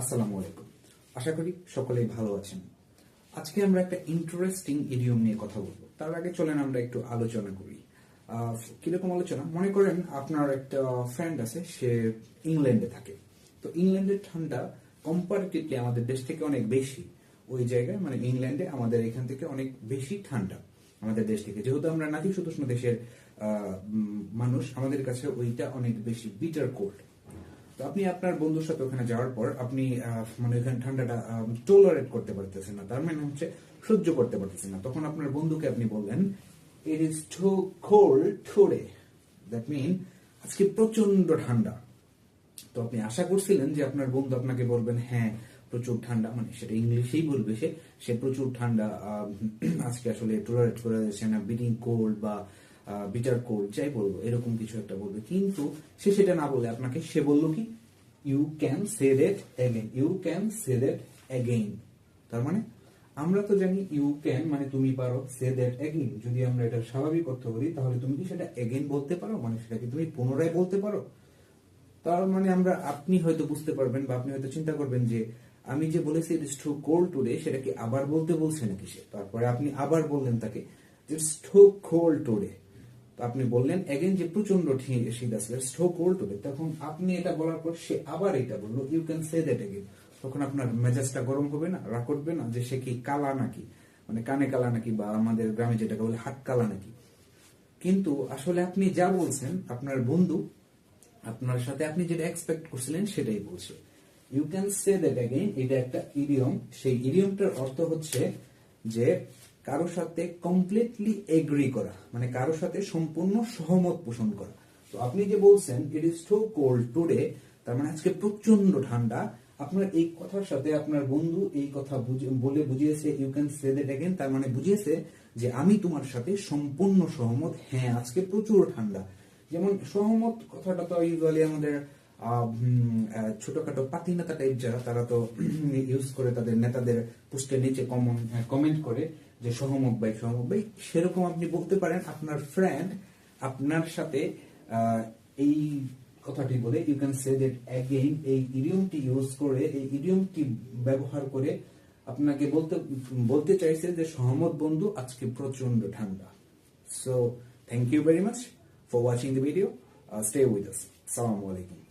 আসসালামু আলাইকুম। আশা করি সকলেই ভালো আছেন। আজকে আমরা একটা ইন্টারেস্টিং ইডিয়ম নিয়ে কথা বলব। তার আগে চলেন আমরা একটু আলোচনা করি। কীরকম আলোচনা? মনে করেন আপনার একটা ফ্রেন্ড আছে, সে ইংল্যান্ডে থাকে। তো ইংল্যান্ডের ঠান্ডা কম্পারেটিভলি আমাদের দেশ থেকে অনেক বেশি। ওই জায়গায় মানে ইংল্যান্ডে আমাদের এখান থেকে অনেক বেশি ঠান্ডা আমাদের দেশ থেকে। যেহেতু আমরা নাতিশীতোষ্ণ দেশের মানুষ, আমাদের কাছে ওইটা অনেক বেশি বিটার কোল্ড তো আপনি আপনার বন্ধুর সাথে ওখানে যাওয়ার পর আপনি মানে ওখানে ঠান্ডাটা টলারেট করতে পারতেছেন না। তার মানে হচ্ছে সহ্য করতে পারতেছেন না। তখন আপনার বন্ধুকে আপনি বললেন it is too cold today that mean আজকে প্রচণ্ড ঠান্ডা। তো আপনি আশা করছিলেন যে আপনার বন্ধু আপনাকে বলবেন হ্যাঁ প্রচুর ঠান্ডা। মানে সেটা ইংলিশেই বলবে সে। সে প্রচুর ঠান্ডা আজকে আসলে টলারেট করে যাচ্ছে না বিটিং কোল্ড বা বিটার কোল্ড যাই বলব এরকম কিছু একটা বলবে। কিন্তু সে সেটা না বলে আপনাকে, সে বলল কি? You can say that again you can say that again তার মানে আমরা তো জানি ইউ ক্যান মানে তুমি পারো সে দ্যাট অ্যাগেইন যদি আমরা এটা স্বাভাবিক অর্থ বলি তাহলে তুমি কি সেটা অ্যাগেইন বলতে পারো? মানে সেটা কি তুমি পুনরায় বলতে পারো? তার মানে আমরা, আপনি হয়তো বুঝতে পারবেন বা আপনি হয়তো চিন্তা করবেন যে, আমি যে বলেছি ইটস টু কোল্ড টুডে সেটা কি আবার বলতে বলছে নাকি সে? তারপরে আপনি আবার বললেন তাকে ইটস টু কোল্ড টুডে আপনি বললেন এগেন যে প্রচণ্ড ঠি- শীত আসলে ইটস টু কোল্ড টুডে তখন আপনি এটা বলার পর সে আবার এটা বলল you can say that again তখন আপনার মেজাজটা গরম হবে না, রাগ করবে না, যে সে কি কালা নাকি? মানে কানে কালা নাকি বা আমাদের গ্রামে যেটাকে বলে হাত কালা নাকি? কিন্তু আসলে আপনি যা বলছেন, আপনার বন্ধু আপনার সাথে আপনি যেটা এক্সপেক্ট করছিলেন সেটাই বলছে। You can say that again এটা একটা ইডিয়ম সেই ইডিয়মটার অর্থ হচ্ছে যে কারও সাথে কমপ্লিটলি এগ্রি করা মানে কারও সাথে সম্পূর্ণ সহমত পোষণ করা। তো আপনি যে বলছেন it is too cold today তার মানে আজকে প্রচণ্ড ঠান্ডা। আপনার এই কথার সাথে আপনার বন্ধু এই কথা বলে বুঝিয়েছে you can say that again তার মানে বুঝিয়েছে যে আমি তোমার সাথে সম্পূর্ণ সহমত। হ্যাঁ আজকে প্রচুর ঠান্ডা। যেমন সহমত কথাটা তো ইউজুয়ালি আমাদের ছোটখাটো পাতি নেতা টাইপ যারা, তারা তো ইউজ করে তাদের নেতাদের পোস্টের নিচে কমন কমেন্ট করে যে সহমত ভাই সহমত ভাই, সেরকম আপনি বলতে পারেন আপনার ফ্রেন্ড আপনার সাথে এই কথাটি বলে you can say that again এই ইডিয়মটি ইউজ করে, এই ইডিয়মটি ব্যবহার করে আপনাকে বলতে বলতে চাইছে যে সহমত বন্ধু, আজকে প্রচণ্ড ঠান্ডা। So thank you very much for watching the video stay with us সালামু আলাইকুম